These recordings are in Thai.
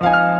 โ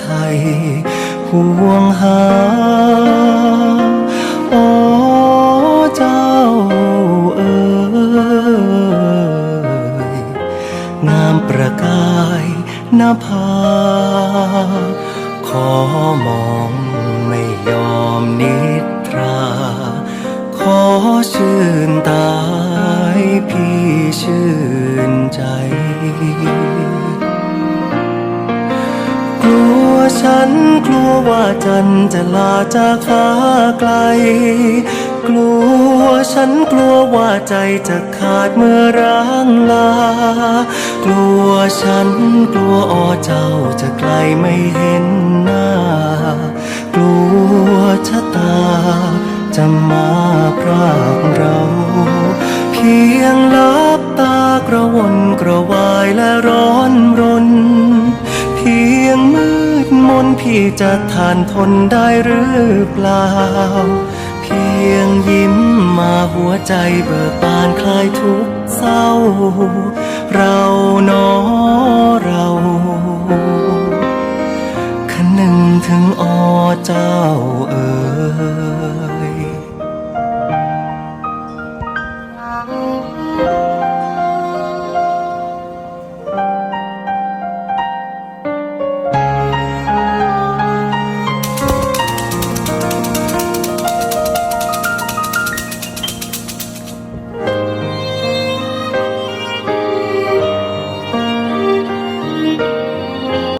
ไทยห่วงหาโอ้เจ้าเอ๋ยงามประกายหน้าผาขอมองไม่ยอมนิทรา ขอชื่นตายพี่ชื่นใจ ฉันกลัวว่าจันจะลาจากฟ้าไกล กลัวฉันกลัวว่าใจจะขาดเมื่อร้างลา กลัวฉันกลัวอ้อเจ้าจะไกลไม่เห็นหน้า กลัวชะตาจะมาพรากเรา เพียงลับตากระวนกระวายและร้อน นพี่จะทานทนได้หรือเปล่า เพียงยิ้มมาหัวใจเบิกบานคลายทุกเศร้า เราน้อเราคนหนึ่งถึงอ้อเจ้าเอ๋ย